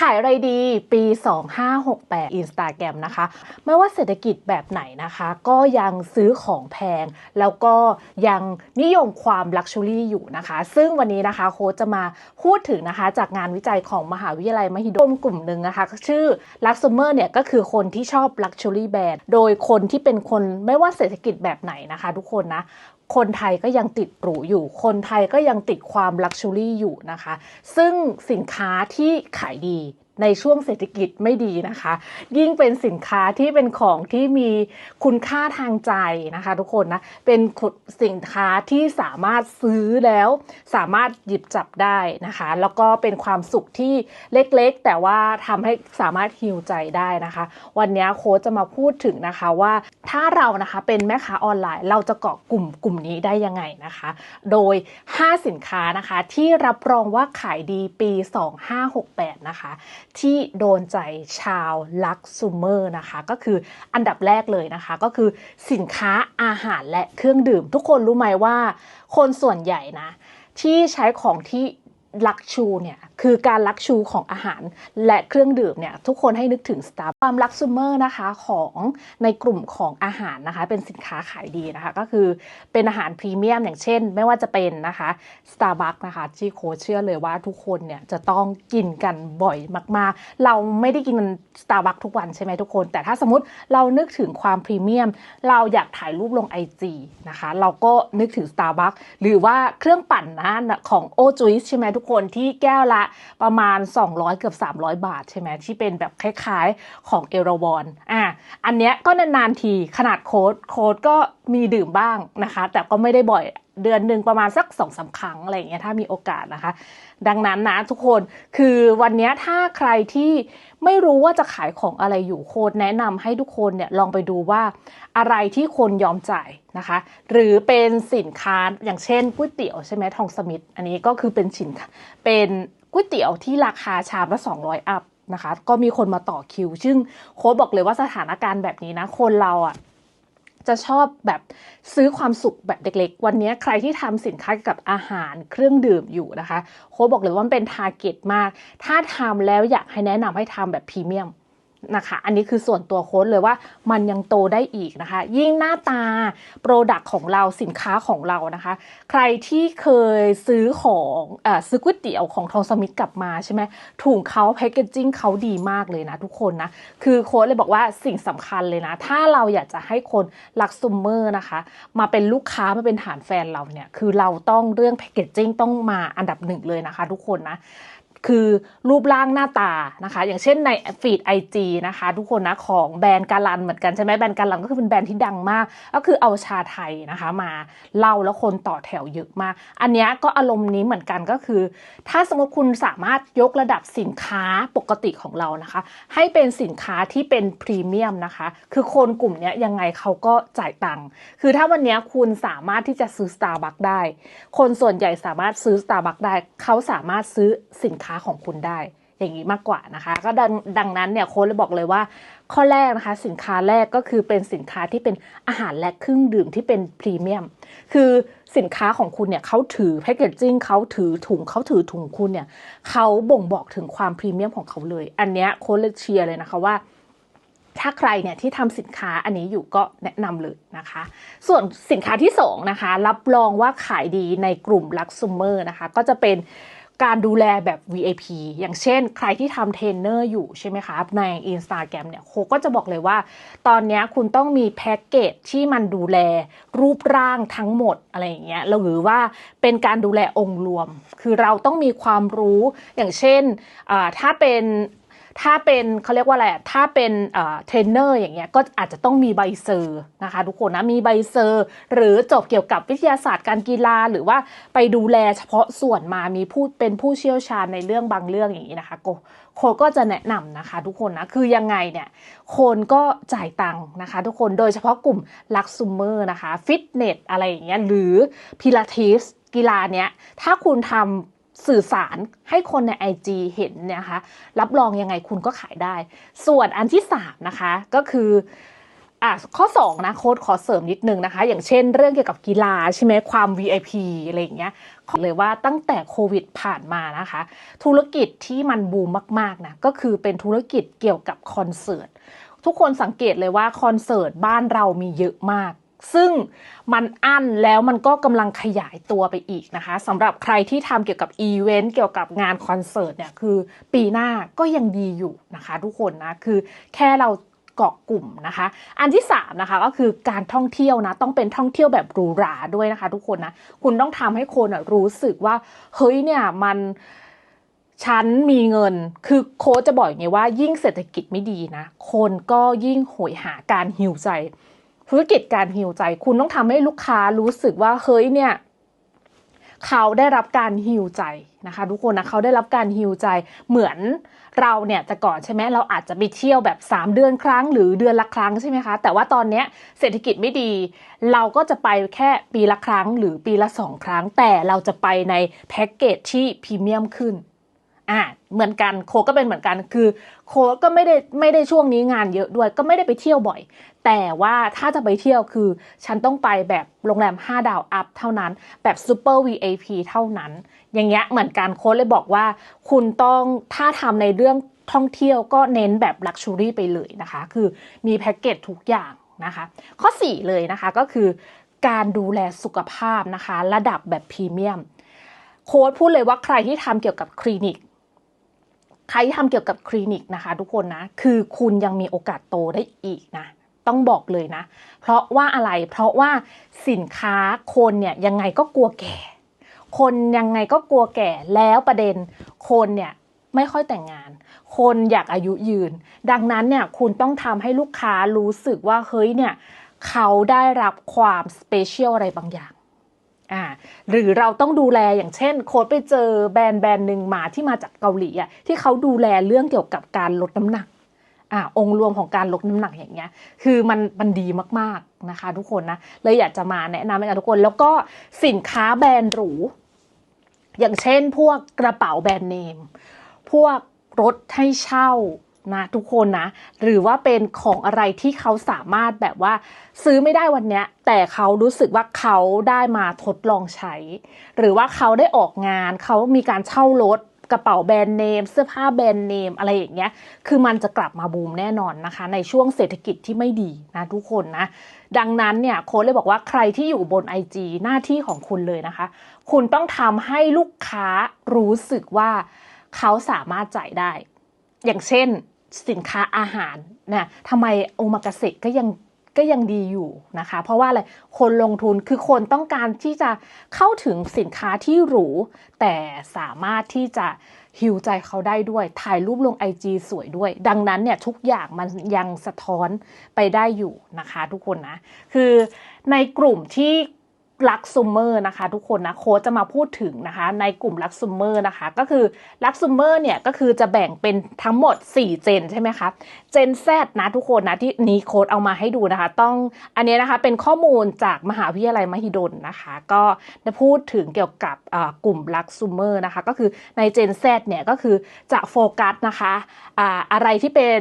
ขายอะไรดีปี 2568 Instagram นะคะ ไม่ว่าเศรษฐกิจแบบไหนนะคะ ก็ยังซื้อของแพง แล้วก็ยังนิยมความลักชัวรี่อยู่นะคะ ซึ่งวันนี้นะคะโค้ชจะมาพูดถึงนะคะ จากงานวิจัยของมหาวิทยาลัยมหิดลกลุ่มหนึ่งนะคะ ชื่อ l u x u m e r เนี่ยก็คือคนที่ชอบ Luxury Brand โดยคนที่เป็นคนไม่ว่าเศรษฐกิจแบบไหนนะคะ ทุกคนนะ คนไทยก็ยังติดหรูอยู่ คนไทยก็ยังติดความลักชัวรี่อยู่นะคะ ซึ่งสินค้าที่ขายดี ในช่วงเศรษฐกิจไม่ดีนะคะ ยิ่งเป็นสินค้าที่เป็นของที่มีคุณค่าทางใจนะคะ ทุกคนนะเป็นสินค้าที่สามารถซื้อแล้ว สามารถหยิบจับได้นะคะ แล้วก็เป็นความสุขที่เล็กๆ แต่ว่าทำให้สามารถฮิวใจได้นะคะ วันนี้โค้ชจะมาพูดถึงนะคะว่าถ้าเรานะคะเป็นแม่ค้าออนไลน์ เราจะเกาะกลุ่มกลุ่มนี้ได้ยังไงนะคะ โดย 5 สินค้านะคะที่รับรองว่าขายดีปี 2568 นะคะที่โดนใจชาวลักซูเมอร์นะคะ ก็คืออันดับแรกเลยนะคะ ก็คือสินค้าอาหารและเครื่องดื่ม ทุกคนรู้ไหมว่า คนส่วนใหญ่นะ ที่ใช้ของที่ ลักชูเนี่ยคือการลักชูของอาหารและเครื่องดื่มเนี่ยทุกคนให้นึกถึงสตาร์ความลักซูเมอร์นะคะของในกลุ่มของอาหารนะคะเป็นสินค้าขายดีนะคะก็คือเป็นอาหารพรีเมียมอย่างเช่น ไม่ว่าจะเป็นนะคะ Starbucks นะคะที่โคเชื่อเลยว่าทุกคนเนี่ยจะต้องกินกันบ่อยมากๆ เราไม่ได้กิน Starbucks ทุกวันใช่ไหมทุกคน แต่ถ้าสมมติเรานึกถึงความพรีเมียม เราอยากถ่ายรูปลง IG นะคะเราก็นึกถึง Starbucks หรือว่าเครื่องปั่นนะของโอจุยใช่ไหมทุกคนที่แก้วละประมาณ 200 เกือบ 300 บาทใช่ไหมที่เป็นแบบคล้ายๆของเอราวอนอะอันเนี้ยก็นานๆทีขนาดโค้ดโค้ดก็มีดื่มบ้างนะคะ แต่ก็ไม่ได้บ่อยเดือนหนึ่งประมาณสักสองสาครั้งอะไรอย่างเงี้ยถ้ามีโอกาสนะคะ ดังนั้นนะทุกคนคือวันนี้ถ้าใครที่ไม่รู้ว่าจะขายของอะไรอยู่โค้ดแนะนำให้ทุกคนเนี่ยลองไปดูว่าอะไรที่คนยอมจ่าย นะคะ หรือเป็นสินค้าอย่างเช่นก๋วยเตี๋ยวใช่ไหมทองสมิธอันนี้ก็คือเป็นสินเป็นก๋วยเตี๋ยวที่ราคาชามละ200 อัพนะคะ ก็มีคนมาต่อคิว ซึ่งโค้ดบอกเลยว่าสถานการณ์แบบนี้นะ คนเราอะจะชอบแบบซื้อความสุขแบบเล็กๆ วันนี้ใครที่ทำสินค้ากับอาหารเครื่องดื่มอยู่นะคะ โค้ดบอกเลยว่ามันเป็นทาร์เก็ตมาก ถ้าทำแล้วอยากให้แนะนำให้ทำแบบพรีเมียม นะคะ อันนี้คือส่วนตัวโค้ดเลยว่ามันยังโตได้อีกนะคะ ยิ่งหน้าตาโปรดักของเราสินค้าของเรานะคะ ใครที่เคยซื้อของอซื้อก๋วยเตี๋ยวของทองสมิธกลับมาใช่ไหมถุงเขาแพคเกจจิ้งเขาดีมากเลยนะทุกคนนะ คือโค้ดเลยบอกว่าสิ่งสำคัญเลยนะ ถ้าเราอยากจะให้คนรักซูมเมอร์นะคะ มาเป็นลูกค้ามาเป็นฐานแฟนเราเนี่ย คือเราต้องเรื่องแพคเกจจิ้งต้องมาอันดับหนึ่งเลยนะคะ ทุกคนนะ คือรูปร่างหน้าตานะคะ อย่างเช่นในฟีดไอจีนะคะ ทุกคนนะของแบรนด์การันเหมือนกันใช่ไหมแบรนด์การันก็คือเป็นแบรนด์ที่ดังมาก ก็คือเอาชาไทยนะคะมาเล่าแล้วคนต่อแถวเยอะมาก อันนี้ก็อารมณ์นี้เหมือนกันก็คือ ถ้าสมมติคุณสามารถยกระดับสินค้าปกติของเรานะคะ ให้เป็นสินค้าที่เป็นพรีเมียมนะคะ คือคนกลุ่มนี้ยังไงเขาก็จ่ายตังค์คือถ้าวันนี้คุณสามารถที่จะซื้อ Starbucks ได้ คนส่วนใหญ่สามารถซื้อ Starbucks ได้เขาสามารถซื้อสินค้าของคุณได้ อย่างนี้มากกว่านะคะ ก็ดังดังนั้นเนี่ยโค้ดเลยบอกเลยว่า ข้อแรกนะคะสินค้าแรกก็คือเป็นสินค้าที่เป็นอาหารและเครื่องดื่มที่เป็นพรีเมียม คือสินค้าของคุณเนี่ยเขาถือแพคเกจจิ้งเขาถือถุงเขาถือถุงคุณเนี่ยเขาบ่งบอกถึงความพรีเมียมของเขาเลย อันเนี้ยโค้ดเลยเชียร์เลยนะคะว่าถ้าใครเนี่ยที่ทำสินค้าอันนี้อยู่ก็แนะนำเลยนะคะ ส่วนสินค้าที่2นะคะรับรองว่าขายดีในกลุ่มลักซูเมอร์นะคะ ก็จะเป็น การดูแลแบบ VIP อย่างเช่น ใครที่ทำเทรนเนอร์อยู่ใช่ไหมคะใน Instagram เนี่ยโคก็จะบอกเลยว่า ตอนนี้คุณต้องมีแพ็กเกจที่มันดูแลรูปร่างทั้งหมดอะไรอย่างเงี้ยหรือว่าเป็นการดูแลองค์รวม คือเราต้องมีความรู้อย่างเช่นถ้าเป็น ถ้าเป็นเขาเรียกว่าอะไรถ้าเป็นเทรนเนอร์อย่างเงี้ยก็อาจจะต้องมีใบเซอร์นะคะทุกคนนะมีใบเซอร์ หรือจบเกี่ยวกับวิทยาศาสตร์การกีฬาหรือว่าไปดูแลเฉพาะส่วนมามีผู้เป็นผู้เชี่ยวชาญในเรื่องบางเรื่องอย่างนี้นะคะโกโคก็จะแนะนำนะคะ ทุกคนนะคือยังไงเนี่ยคนก็จ่ายตังค์นะคะ ทุกคนโดยเฉพาะกลุ่มลักซูเมอร์นะคะฟิตเนสอะไรอย่างเงี้ยหรือพิลาทิสกีฬาเนี้ยถ้าคุณทำ สื่อสารให้คนใน IG เห็นนะคะ รับรองยังไงคุณก็ขายได้ ส่วนอันที่3นะคะก็คืออะข้อ2นะโค้ดขอเสริมนิดนึงนะคะ อย่างเช่นเรื่องเกี่ยวกับกีฬาใช่ไหมความ VIP อะไรอย่างเงี้ยขอเลยว่าตั้งแต่โควิดผ่านมานะคะ ธุรกิจที่มันบูมมากๆนะก็คือเป็นธุรกิจเกี่ยวกับคอนเสิร์ตทุกคนสังเกตเลยว่าคอนเสิร์ตบ้านเรามีเยอะมาก ซึ่งมันอั้นแล้วมันก็กำลังขยายตัวไปอีกนะคะสำหรับใครที่ทำเกี่ยวกับอีเวนต์เกี่ยวกับงานคอนเสิร์ตเนี่ยคือปีหน้าก็ยังดีอยู่นะคะทุกคนนะคือแค่เราเกาะกลุ่มนะคะ อันที่3นะคะก็คือการท่องเที่ยวนะต้องเป็นท่องเที่ยวแบบหรูหราด้วยนะคะ ทุกคนนะคุณต้องทำให้คนรู้สึกว่าเฮ้ยเนี่ยมันฉันมีเงิน คือโค้ชจะบอกอย่างไงว่ายิ่งเศรษฐกิจไม่ดีนะ คนก็ยิ่งโหยหาการฮิวใจ ธุรกิจการฮิวใจ คุณต้องทำให้ลูกค้ารู้สึกว่าเฮ้ยเนี่ยเขาได้รับการฮิวใจนะคะทุกคนนะเขาได้รับการฮิวใจเหมือนเราเนี่ยแต่ก่อนใช่ไหมเราอาจจะไปเที่ยวแบบ 3 เดือนครั้ง หรือเดือนละครั้งใช่ไหมคะแต่ว่าตอนเนี้ยเศรษฐกิจไม่ดี เราก็จะไปแค่ปีละครั้งหรือปีละสองครั้ง แต่เราจะไปในแพ็กเกจที่พรีเมียมขึ้น อ่าเหมือนกันโคก็เป็นเหมือนกันคือ โคก็ไม่ได้ไม่ได้ช่วงนี้งานเยอะด้วย ก็ไม่ได้ไปเที่ยวบ่อย แต่ว่าถ้าจะไปเที่ยวคือ ฉันต้องไปแบบโรงแรม 5 ดาวอัพเท่านั้นแบบซูเปอร์ VIP เท่านั้น อย่างเงี้ยเหมือนกันโค้ดเลยบอกว่า คุณต้องถ้าทำในเรื่องท่องเที่ยวก็เน้นแบบลักชัวรี่ไปเลยนะคะ คือมีแพ็กเกจทุกอย่างนะคะ ข้อ 4 เลยนะคะก็คือการดูแลสุขภาพนะคะ ระดับแบบพรีเมียม โค้ดพูดเลยว่าใครที่ทำเกี่ยวกับคลินิก ใครที่ทำเกี่ยวกับคลินิกนะคะ ทุกคนนะ คือคุณยังมีโอกาสโตได้อีกนะ ต้องบอกเลยนะ เพราะว่าอะไร เพราะว่าสินค้าคนเนี่ยยังไงก็กลัวแก่ คนยังไงก็กลัวแก่ แล้วประเด็นคนเนี่ยไม่ค่อยแต่งงาน คนอยากอายุยืน ดังนั้นเนี่ยคุณต้องทำให้ลูกค้ารู้สึกว่าเฮ้ยเนี่ยเขาได้รับความสเปเชียลอะไรบางอย่าง อ่าหรือเราต้องดูแลอย่างเช่น โค้ดไปเจอแบรนด์แบรนด์หนึ่งมาที่มาจากเกาหลีอะที่เขาดูแลเรื่องเกี่ยวกับการลดน้ำหนักอ่าองค์รวมของการลดน้ำหนักอย่างเงี้ย คือมันมันดีมากๆนะคะ ทุกคนนะเลยอยากจะมาแนะนำให้กับทุกคน แล้วก็สินค้าแบรนด์หรู อย่างเช่นพวกกระเป๋าแบรนด์เนม พวกรถให้เช่า นะทุกคนนะ หรือว่าเป็นของอะไรที่เขาสามารถแบบว่า ซื้อไม่ได้วันเนี้ย แต่เขารู้สึกว่าเขาได้มาทดลองใช้ หรือว่าเขาได้ออกงาน เขามีการเช่ารถกระเป๋าแบรนด์เนม เสื้อผ้าแบรนด์เนม อะไรอย่างเงี้ย คือมันจะกลับมาบูมแน่นอนนะคะ ในช่วงเศรษฐกิจที่ไม่ดีนะทุกคนนะ ดังนั้นเนี่ยโค้ดเลยบอกว่าใครที่อยู่บน IG หน้าที่ของคุณเลยนะคะ คุณต้องทำให้ลูกค้ารู้สึกว่าเขาสามารถจ่ายได้ อย่างเช่น สินค้าอาหารนะทำไมโอมากาเสะก็ยังก็ยังดีอยู่นะคะ เพราะว่าอะไรคนลงทุนคือคนต้องการที่จะเข้าถึงสินค้าที่หรู แต่สามารถที่จะฮิวใจเขาได้ด้วย ถ่ายรูปลง IG สวยด้วย ดังนั้นเนี่ยทุกอย่างมันยังสะท้อนไปได้อยู่นะคะทุกคนนะ คือในกลุ่มที่ ลักซูเมอร์นะคะทุกคนนะโค้ชจะมาพูดถึงนะคะในกลุ่มลักซูเมอร์นะคะก็คือลักซูเมอร์เนี่ยก็คือจะแบ่งเป็นทั้งหมด 4 เจนใช่ไหมคะเจน Z นะทุกคนนะที่นี้โค้ดเอามาให้ดูนะคะ ต้องอันนี้นะคะเป็นข้อมูลจากมหาวิทยาลัยมหิดลนะคะ ก็ได้พูดถึงเกี่ยวกับกลุ่มลักซูเมอร์นะคะก็คือในเจน Z เนี่ยก็คือจะโฟกัสนะคะอ่าอะไรที่เป็น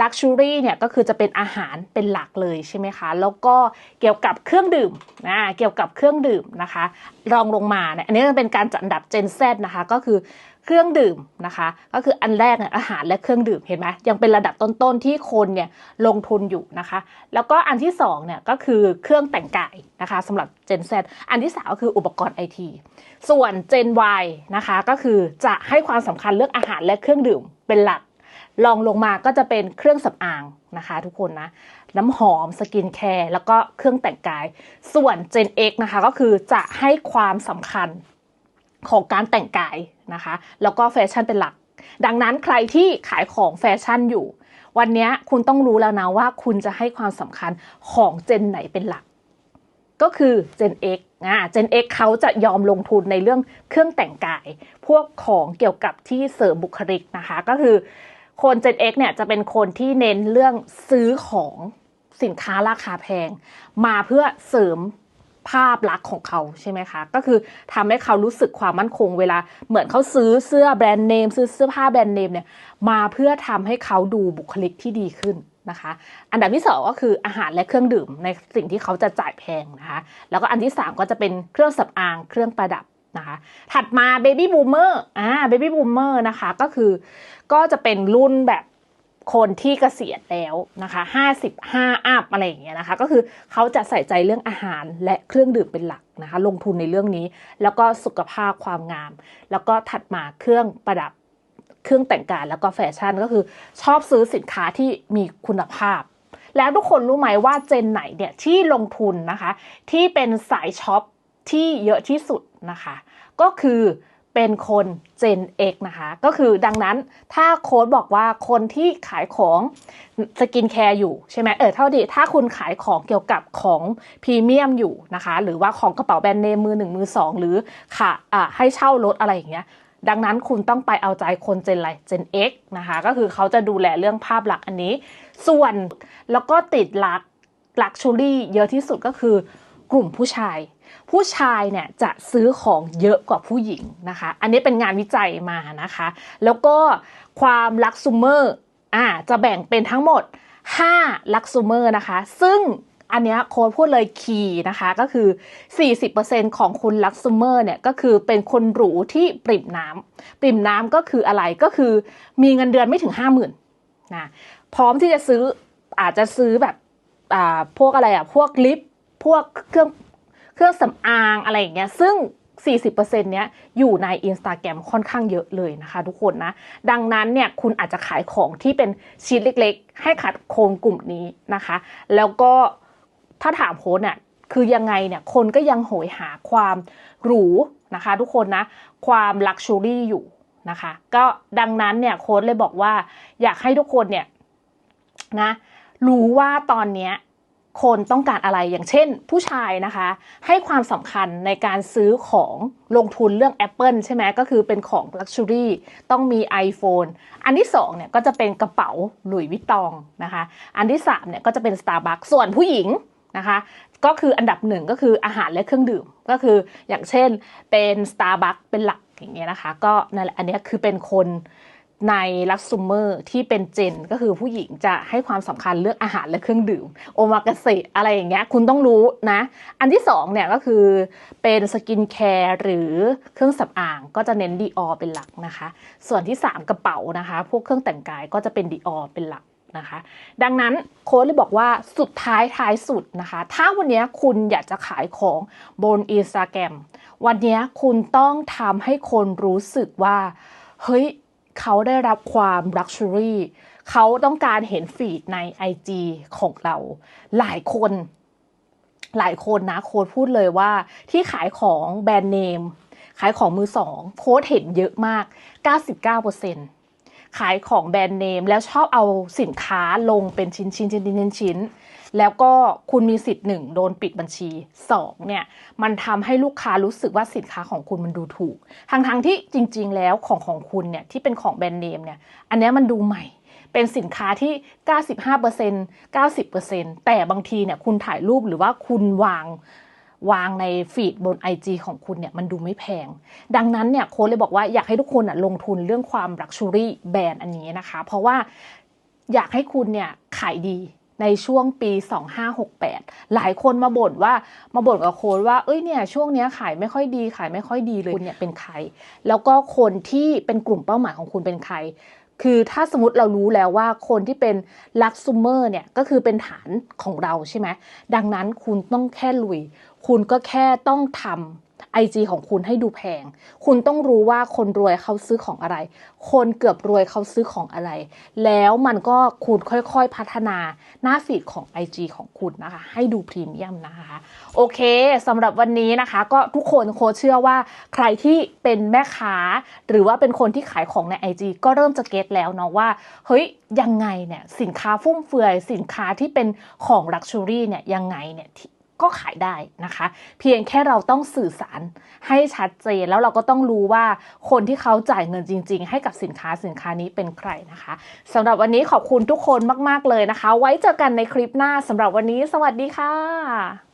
ลักชูรี่เนี่ยก็คือจะเป็นอาหารเป็นหลักเลยใช่ไหมคะแล้วก็เกี่ยวกับเครื่องดื่มนะเกี่ยวกับรื่องดื่มนะคะ รองลงมาเนี่ยอันนี้จะเป็นการจัดอันดับ Gen Z นะคะ ก็คือเครื่องดื่มนะคะ ก็คืออันแรกเนี่ยอาหารและเครื่องดื่มเห็นไหมยังเป็นระดับต้นๆที่คนเนี่ยลงทุนอยู่นะคะ แล้วก็อันที่สองเนี่ยก็คือเครื่องแต่งกายนะคะสำหรับ Gen Z อันที่สามก็คืออุปกรณ์ไอทีส่วน Gen Y นะคะก็คือจะให้ความสำคัญเรื่องอาหารและเครื่องดื่มเป็นหลักลองลงมาก็จะเป็นเครื่องสำอางนะคะ ทุกคนนะ น้ำหอม สกินแคร์ แล้วก็เครื่องแต่งกาย ส่วน Gen X นะคะ ก็คือจะให้ความสำคัญของการแต่งกายนะคะ แล้วก็แฟชั่นเป็นหลัก ดังนั้นใครที่ขายของแฟชั่นอยู่ วันนี้คุณต้องรู้แล้วนะว่าคุณจะให้ความสำคัญของเจนไหนเป็นหลัก ก็คือ Gen X อ่า Gen X เขาจะยอมลงทุนในเรื่องเครื่องแต่งกาย พวกของเกี่ยวกับที่เสริมบุคลิกนะคะ ก็คือคน Gen X เนี่ยจะเป็นคนที่เน้นเรื่องซื้อของ สินค้าราคาแพง มาเพื่อเสริมภาพลักษณ์ของเขาใช่ไหมคะ ก็คือทำให้เขารู้สึกความมั่นคงเวลาเหมือนเขาซื้อเสื้อแบรนด์เนมซื้อเสื้อผ้าแบรนด์เนมเนี่ยมาเพื่อทำให้เขาดูบุคลิกที่ดีขึ้นนะคะ อันดับที่สองก็คืออาหารและเครื่องดื่มในสิ่งที่เขาจะจ่ายแพงนะคะ แล้วก็อันที่สามก็จะเป็นเครื่องสำอางเครื่องประดับนะคะถัดมาเบบี้บูมเมอร์อ่าเบบี้บูมเมอร์นะคะก็คือก็จะเป็นรุ่นแบบ คนที่เกษียณแล้วนะคะ55อัพอะไรอย่างเงี้ยนะคะ ก็คือเขาจะใส่ใจเรื่องอาหารและเครื่องดื่มเป็นหลักนะคะ ลงทุนในเรื่องนี้ แล้วก็สุขภาพความงาม แล้วก็ถัดมาเครื่องประดับเครื่องแต่งกายแล้วก็แฟชั่นก็คือชอบซื้อสินค้าที่มีคุณภาพ แล้วทุกคนรู้ไหมว่าเจนไหนเนี่ยที่ลงทุนนะคะ ที่เป็นสายช็อปที่เยอะที่สุดนะคะ ก็คือ เป็นคน Gen X นะคะ ก็คือดังนั้นถ้าโค้ดบอกว่าคนที่ขายของสกินแคร์อยู่ใช่ไหมเออเท่าดีถ้าคุณขายของเกี่ยวกับของพรีเมียมอยู่นะคะ หรือว่าของกระเป๋าแบรนด์เนมมือหนึ่งมือสองหรือค่ะอ่าให้เช่ารถอะไรอย่างเงี้ยดังนั้นคุณต้องไปเอาใจคนเจนอะไรเจน X นะคะ ก็คือเขาจะดูแลเรื่องภาพลักษณ์อันนี้ ส่วนแล้วก็ติดลักลักชูรี่เยอะที่สุดก็คือกลุ่มผู้ชาย ผู้ชายเนี่ยจะซื้อของเยอะกว่าผู้หญิงนะคะ อันนี้เป็นงานวิจัยมานะคะ แล้วก็ความลักซูเมอร์อ่าจะแบ่งเป็นทั้งหมด5ลักซูเมอร์นะคะ ซึ่งอันเนี้ยโค้ดพูดเลยคีย์นะคะก็คือ 40%ของคุณลักซูเมอร์เนี่ยก็คือเป็นคนหรูที่ปริ่มน้ำปริ่มน้ำก็คืออะไรก็คือมีเงินเดือนไม่ถึง 50,000นะพร้อมที่จะซื้ออาจจะซื้อแบบอ่าพวกอะไรอะพวกลิปพวกเครื่อง เครื่องสำอางอะไรอย่างเงี้ยซึ่ง 40%เนี้ยอยู่ใน Instagram ค่อนข้างเยอะเลยนะคะทุกคนนะ ดังนั้นเนี่ยคุณอาจจะขายของที่เป็นชิ้นเล็กๆ ให้ขัดโคลนกลุ่มนี้นะคะ แล้วก็ถ้าถามโค้ดเนี่ยคือยังไงเนี่ยคนก็ยังโหยหาความหรูนะคะทุกคนนะ ความลักชัวรี่อยู่นะคะ ก็ดังนั้นเนี่ยโค้ดเลยบอกว่าอยากให้ทุกคนเนี่ยนะรู้ว่าตอนเนี้ย คนต้องการอะไรอย่างเช่น ผู้ชายนะคะ ให้ความสำคัญในการซื้อของลงทุนเรื่อง Apple ใช่ไหมก็คือเป็นของ Luxury ต้องมี iPhone อันที่2เนี่ยก็จะเป็นกระเป๋าหลุยวิตตองนะคะ อันที่3เนี่ยก็จะเป็น Starbucks ส่วนผู้หญิงนะคะก็คืออันดับหนึ่งก็คืออาหารและเครื่องดื่มก็คืออย่างเช่นเป็น Starbucks เป็นหลักอย่างเงี้ยนะคะ ก็นั่นแหละอันนี้คือเป็นคน ในลักซูเมอร์ที่เป็นเจนก็คือผู้หญิงจะให้ความสำคัญเรื่องอาหารและเครื่องดื่ม โอมากาเสะอะไรอย่างเงี้ยคุณต้องรู้นะ อันที่สองเนี่ยก็คือเป็นสกินแคร์หรือเครื่องสำอางก็จะเน้นดีออเป็นหลักนะคะ ส่วนที่ 3 กระเป๋านะคะ พวกเครื่องแต่งกายก็จะเป็นดีออเป็นหลักนะคะ ดังนั้นโค้ดเลยบอกว่าสุดท้ายท้ายสุดนะคะ ถ้าวันนี้คุณอยากจะขายของบนอินสตาแกรมวันนี้คุณต้องทำให้คนรู้สึกว่า เฮ้ย เขาได้รับความลักชัวรี่เขาต้องการเห็นฟีดใน IG ของเรา หลายคน หลายคนนะ โค้ดพูดเลยว่าที่ขายของแบรนด์เนม ขายของมือสองโค้ดเห็นเยอะมาก 99%ขายของแบรนด์เนม แล้วชอบเอาสินค้าลงเป็นชิ้นชิ้นชิ้นชิ้นชิ้น แล้วก็คุณมีสิทธิ์หนึ่งโดนปิดบัญชีสองเนี่ยมันทำให้ลูกค้ารู้สึกว่าสินค้าของคุณมันดูถูกทั้งทงๆที่จริง ๆ แล้วของของคุณเนี่ยที่เป็นของแบรนด์เนมเนี่ยอันนี้มันดูใหม่เป็นสินค้าที่ 95% 90%แต่บางทีเนี่ยคุณถ่ายรูปหรือว่าคุณวางวางในฟีดบน IG ของคุณเนี่ยมันดูไม่แพง ดังนั้นเนี่ยโค้ดเลยบอกว่าอยากให้ทุกคนอะลงทุนเรื่องความลักชัวรี่แบรนด์อันนี้นะคะ เพราะว่าอยากให้คุณเนี่ยขายดี ในช่วงปี 2568 หลายคนมาบ่นว่ามาบ่นกับโค้ดว่าเอ้ยเนี่ยช่วงเนี้ยขายไม่ค่อยดีขายไม่ค่อยดีเลยคุณเนี่ยเป็นใคร แล้วก็คนที่เป็นกลุ่มเป้าหมายของคุณเป็นใคร คือถ้าสมมติเรารู้แล้วว่าคนที่เป็นลักซูเมอร์เนี่ยก็คือเป็นฐานของเราใช่ไหมดังนั้นคุณต้องแค่ลุย คุณก็แค่ต้องทำ IG ของคุณให้ดูแพง คุณต้องรู้ว่าคนรวยเขาซื้อของอะไร คนเกือบรวยเขาซื้อของอะไร แล้วมันก็คุณค่อยๆพัฒนาหน้าฟีดของ IG ของคุณนะคะ ให้ดูพรีเมียมนะคะ โอเคสำหรับวันนี้นะคะ ก็ทุกคนโคเชื่อว่าใครที่เป็นแม่ค้า หรือว่าเป็นคนที่ขายของใน IG ก็เริ่มจะเก็ตแล้วเนาะว่า เฮ้ยยังไงเนี่ยสินค้าฟุ่มเฟือย สินค้าที่เป็นของลักชัวรี่เนี่ยยังไงเนี่ย ก็ขายได้นะคะ เพียงแค่เราต้องสื่อสารให้ชัดเจนแล้วเราก็ต้องรู้ว่าคนที่เขาจ่ายเงินจริง ๆ ให้กับสินค้าสินค้านี้เป็นใครนะคะสำหรับวันนี้ขอบคุณทุกคนมาก ๆ เลยนะคะ ไว้เจอกันในคลิปหน้าสำหรับวันนี้ สวัสดีค่ะ